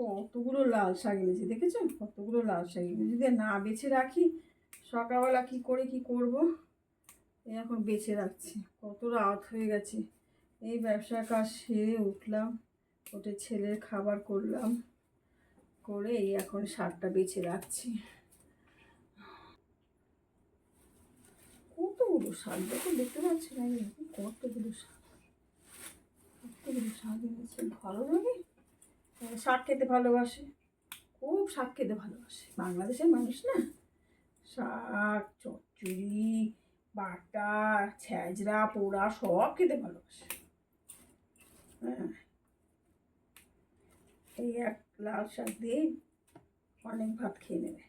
কতগুলো লাল শাক এনেছি দেখেছ কতগুলো লাল শাক এনেছি। যদি না বেছে রাখি, সকালবেলা কি করে, কি করব? এই এখন বেছে রাখছি। কত রাত হয়ে গেছে। এই ব্যবসা কাজ সেরে উঠলাম, ওটা ছেলের খাবার করলাম, করে এই এখন শাকটা বেছে রাখছি। কতগুলো শাক? দেখো, দেখতে পাচ্ছি না কতগুলো শাক। কতগুলো শাক ভালো লাগে? শাক খেতে ভালোবাসে। খুব শাক খেতে ভালোবাসে। বাংলাদেশের মানুষ না? শাক, চচ্চড়ি, বাটা ছ্যাঁচড়া পোড়া সব খেতে ভালোবাসে। হ্যাঁ। এই এক লাল শাক দিয়ে অনেক ভাত খেয়ে নেবে।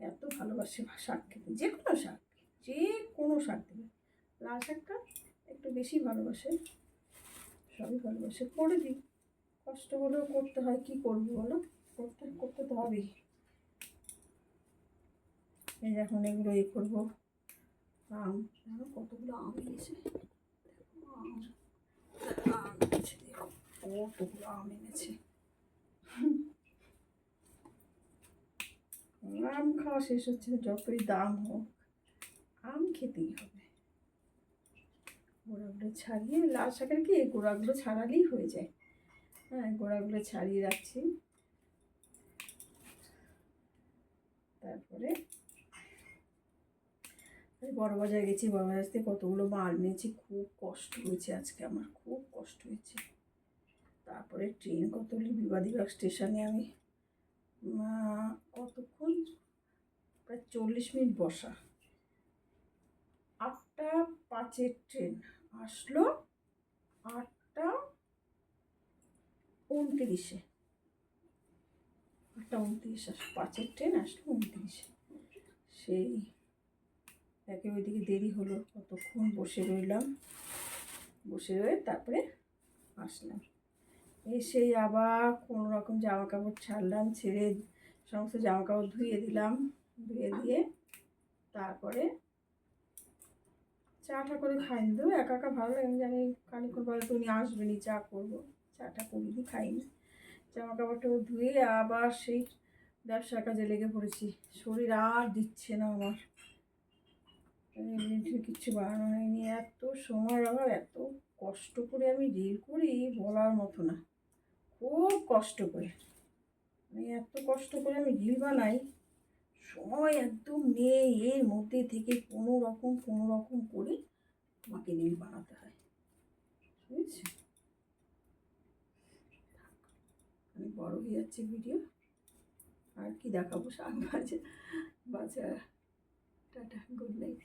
এত ভালোবাসে শাক খেতে। যে কোনো শাক, যে কোনো শাক দেবে। লাল শাকটা একটু বেশি ভালোবাসে, সবই ভালোবাসে। করে দিই। কষ্ট হলেও করতে হয়, কি করব বলো? করতে করতে তো হবেই। এই এখন এগুলো ইয়ে করব। আম কতগুলো আম এনেছে? আম এনেছে কতগুলো আম এনেছে। আম খাওয়া শেষ হচ্ছে, যতই দাম হোক, আম খেতেই হবে। গোড়াগুলো ছাড়িয়ে, লাল শাকের কি? গোড়াগুলো ছাড়ালেই হয়ে যায়। হ্যাঁ গোড়াগুলো ছাড়িয়ে রাখছি। তারপরে বড় বাজার গেছি, বড় বাজার থেকে কতগুলো মাল নিয়েছি, খুব কষ্ট হয়েছে আজকে আমার, খুব কষ্ট হয়েছে। তারপরে ট্রেন কতগুলি বিবাদীবাগ স্টেশনে আমি কতক্ষণ? প্রায় চল্লিশ মিনিট বসা। আটটা পাঁচের ট্রেন আসলো আটটা উনত্রিশে। আটটা উনত্রিশ আস, পাঁচের ট্রেন আসলো উনত্রিশে। সেই একে ওইদিকে দেরি হলো, কতক্ষণ বসে রইলাম। বসে রয়ে তারপরে আসলাম। এসেই আবার কোনো রকম জামা কাপড় ছাড়লাম, ছেড়ে সমস্ত জামা কাপড় ধুয়ে দিলাম। ধুয়ে দিয়ে তারপরে চাটা করে খাইনি। দেবো একা একা ভালো লাগে না জানি খানিক্ষণ পরে তুমি আসবে নি চা করব। চাটা করিনি খাইনি জামা কাপড়টা ধুয়ে আবার সেই ব্যবসার কাজে লেগে পড়েছি। শরীর আর দিচ্ছে না আমার। কিচ্ছু বানানো হয়নি। এত সময় আবার এত কষ্ট করে আমি রিল করি বলার মতো না। খুব কষ্ট করে। আমি এত কষ্ট করে আমি রিল বানাই। সময় একদম নেই এর মধ্যে থেকে কোনো রকম কোনো রকম করে আমাকে রিল বানাতে হয়। বুঝেছি আমি বড় হয়ে যাচ্ছে ভিডিও আর কি দেখাবো? সাত বাজে বাজার টাটা গুড নাইট